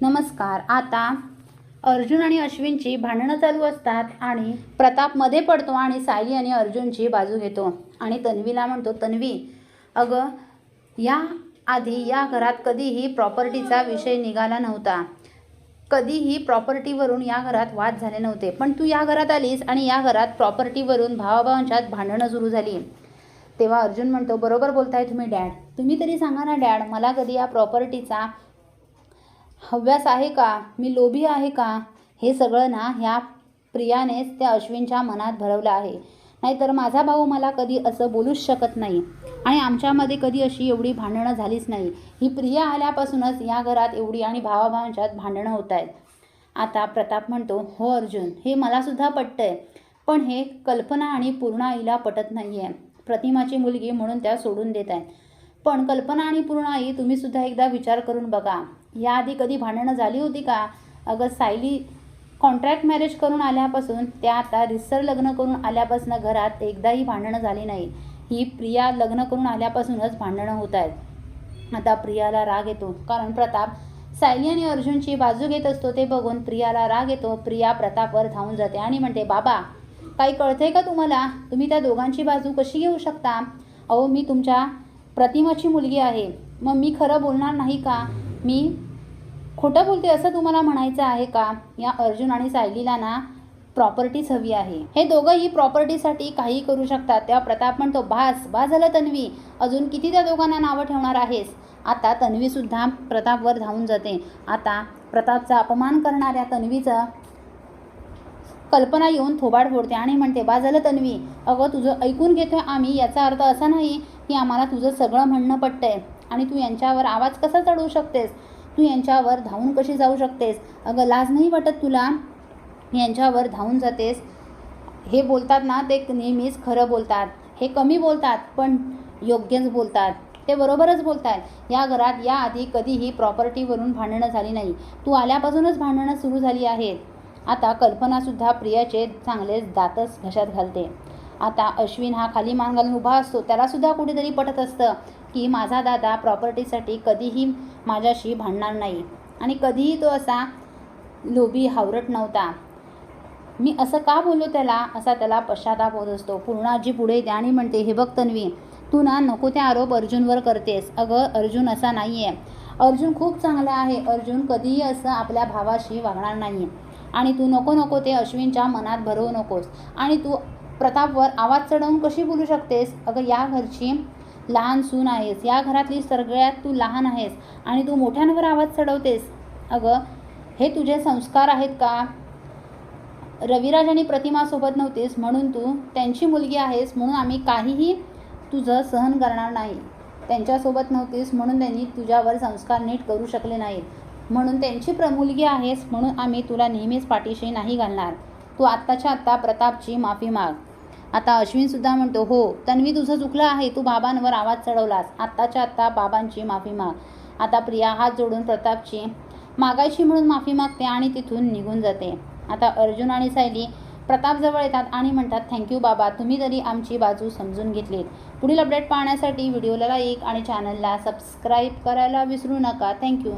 नमस्कार. आता अर्जुन आणि अश्विनची भांडणं चालू असतात आणि प्रतापमध्ये पडतो आणि सायली आणि अर्जुनची बाजू घेतो. आणि तन्वीला म्हणतो तन्वी अगं या आधी या घरात कधीही प्रॉपर्टीचा विषय निघाला नव्हता. कधीही प्रॉपर्टीवरून या घरात वाद झाले नव्हते. पण तू या घरात आलीस आणि या घरात प्रॉपर्टीवरून भावाभावांच्यात भांडणं सुरू झाली. तेव्हा अर्जुन म्हणतो बरोबर बोलताय तुम्ही डॅड. तुम्ही तरी सांगा ना डॅड मला कधी या प्रॉपर्टीचा हव्यास आहे का? मी लोभी आहे का? हे सगळं ना ह्या प्रियानेच त्या अश्विनच्या मनात भरवलं आहे. नाहीतर माझा भाऊ मला कधी असं बोलूच शकत नाही. आणि आमच्यामध्ये कधी अशी एवढी भांडणं झालीच नाही. ही प्रिया आल्यापासूनच या घरात एवढी आणि भावाभावांच्यात भांडणं होत आहेत. आता प्रताप म्हणतो हो अर्जुन हे मलासुद्धा पटतंय. पण हे कल्पना आणि पूर्णाईला पटत नाही आहे प्रतिमाची मुलगी म्हणून त्या सोडून देत आहेत. पण कल्पना आणि पूर्णाई तुम्हीसुद्धा एकदा विचार करून बघा. याआधी कधी भांडणं झाली होती का? अगं सायली कॉन्ट्रॅक्ट मॅरेज करून आल्यापासून त्या आता रिसर लग्न करून आल्यापासून घरात एकदाही भांडणं झाली नाही. ही प्रिया लग्न करून आल्यापासूनच भांडणं होत आहेत. आता प्रियाला राग येतो. कारण प्रताप सायली आणि अर्जुनची बाजू घेत असतो ते बघून प्रियाला राग येतो. प्रिया प्रतापवर धावून जाते आणि म्हणते बाबा काही कळतंय का तुम्हाला? तुम्ही त्या दोघांची बाजू कशी घेऊ शकता? अहो मी तुमच्या प्रतिमाची मुलगी आहे. मग मी खरं बोलणार नाही का? मी खोटं बोलते असं तुम्हाला म्हणायचं आहे का? या अर्जुन आणि सायलीला ना प्रॉपर्टीच हवी आहे. हे दोघंही प्रॉपर्टीसाठी काही करू शकतात. तेव्हा प्रताप म्हणतो भास भास झालं तन्वी. अजून किती त्या दोघांना नावं ठेवणार आहेस? आता तन्वीसुद्धा प्रतापवर धावून जाते. आता प्रतापचा अपमान करणाऱ्या तन्वीचा कल्पना येऊन थोबाड फोडते आणि म्हणते बा झालं तन्वी. अगं तुझं ऐकून घेतोय आम्ही. याचा अर्थ असा नाही की आम्हाला तुझं सगळं म्हणणं पटतंय. आणि तू यांच्यावर आवाज कसा चढवू शकतेस? तू यांच्यावर धावून कशी जाऊ शकतेस? अगं लाज नाही वाटत तुला? यांच्यावर धावून जातेस? हे बोलतात ना ते नेहमीच खरं बोलतात. हे कमी बोलतात पण योग्यच बोलतात. ते बरोबरच बोलतात या घरात याआधी कधीही प्रॉपर्टीवरून भांडणं झाली नाही. तू आल्यापासूनच भांडणं सुरू झाली आहेत. आता कल्पनासुद्धा प्रियाचे चांगलेच दातच घशात घालते. आता अश्विन हा खाली मान घालून उभा असतो. त्यालासुद्धा कुठेतरी पटत असतं. की माझा दादा प्रॉपर्टीसाठी कधीही माझ्याशी भांडणार नाही. आणि कधीही तो असा लोभी हावरट नव्हता. मी असं का बोलू त्याला? असा त्याला पश्चाताप होत असतो. पूर्णाजी पुढे येते आणि म्हणते हे बघ तन्वी तू ना नको त्या आरोप अर्जुनवर करतेस. अगं अर्जुन असा नाही आहे अर्जुन खूप चांगला आहे. अर्जुन कधीही असं आपल्या भावाशी वागणार नाही आणि तू नको नको ते अश्विनच्या मनात भरवू नकोस. आणि तू प्रतापवर आवाज चढवून कशी बोलू शकतेस? अगं या घरची लहान सून आहेस. या घरातली सगळ्यात तू लहान आहेस आणि तू मोठ्यांवर आवाज चढवतेस. अगं हे तुझे संस्कार आहेत का? रविराज आणि प्रतिमासोबत नव्हतीस म्हणून तू त्यांची मुलगी आहेस म्हणून आम्ही काहीही तुझं सहन करणार नाही. त्यांच्यासोबत नव्हतीस म्हणून त्यांनी तुझ्यावर संस्कार नीट करू शकले नाहीत. म्हणून त्यांची प्र मुलगी आहेस म्हणून आम्ही तुला नेहमीच पाठीशी नाही घालणार. तू आत्ताच्या आत्ता प्रतापची माफी माग. आता अश्विनसुद्धा म्हणतो हो तन्वी तुझं चुकलं आहे तू बाबांवर आवाज चढवलास. आत्ताच्या आत्ता बाबांची माफी माग. आता प्रिया हात जोडून प्रतापची मागायची म्हणून माफी मागते आणि तिथून निघून जाते. आता अर्जुन आणि सायली प्रतापजवळ येतात आणि म्हणतात थँक्यू बाबा. तुम्ही तरी आमची बाजू समजून घेतलीत. पुढील अपडेट पाहण्यासाठी व्हिडिओला लाईक आणि चॅनलला सबस्क्राईब करायला विसरू नका. थँक्यू